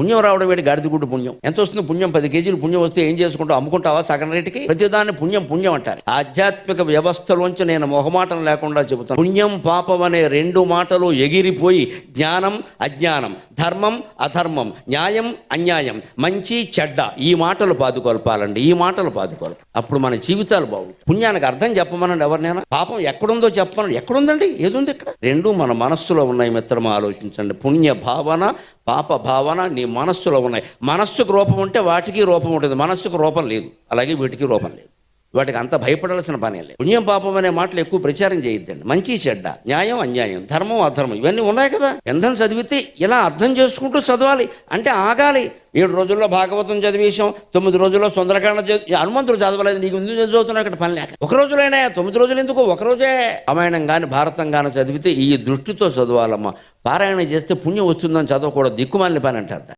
పుణ్యం రావడం వేడి గాడిదగుడ్డు పుణ్యం. ఎంత వస్తుంది? పుణ్యం పది కేజీలు పుణ్యం వస్తే ఏం చేసుకుంటావు? అమ్ముకుంటావా సగం రేటుకి? ప్రతిదాన్ని పుణ్యం పుణ్యం అంటారు. ఆధ్యాత్మిక వ్యవస్థలోంచి నేను మొహమాటం లేకుండా చెబుతాను. పుణ్యం పాపం అనే రెండు మాటలు ఎగిరిపోయి జ్ఞానం అజ్ఞానం ధర్మం అధర్మం న్యాయం అన్యాయం మంచి చెడ్డ ఈ మాటలు పాదుకొల్పాలండి. ఈ మాటలు పాదుకొల్పాలి అప్పుడు మన జీవితాలు బాగుంటాయి. పుణ్యానికి అర్థం చెప్పమనండి ఎవరినైనా. పాపం ఎక్కడుందో చెప్పమనండి. ఎక్కడుందండి? ఏదుంది ఇక్కడ? రెండు మన మనస్సులో ఉన్నాయి మిత్రమా ఆలోచించండి. పుణ్య భావన పాప భావన నీ మనస్సులో ఉన్నాయి. మనస్సుకు రూపం ఉంటే వాటికి రూపం ఉంటుంది. మనస్సుకు రూపం లేదు. అలాగే వీటికి రూపం లేదు. వాటికి అంత భయపడాల్సిన పని లేదు. పుణ్యం పాపం అనే మాటలు ఎక్కువ ప్రచారం చేయొద్దండి. మంచి చెడ్డ న్యాయం అన్యాయం ధర్మం అధర్మం ఇవన్నీ ఉన్నాయి కదా. ఎంతం చదివితే ఇలా అర్థం చేసుకుంటూ చదవాలి అంటే ఆగాలి. ఏడు రోజుల్లో భాగవతం చదివేశాం తొమ్మిది రోజుల్లో సుందరకాండ హనుమంతుడు చదవలేదు నీకు ముందు చదువుతున్నా అక్కడ పని లేక. ఒక రోజులైనా తొమ్మిది రోజులు ఎందుకు? ఒక రోజే. రామాయణం కానీ భారతం కానీ చదివితే ఈ దృష్టితో చదవాలమ్మా. పారాయణ చేస్తే పుణ్యం వస్తుందని చదవకూడదు దిక్కుమాలిన పని అంటారు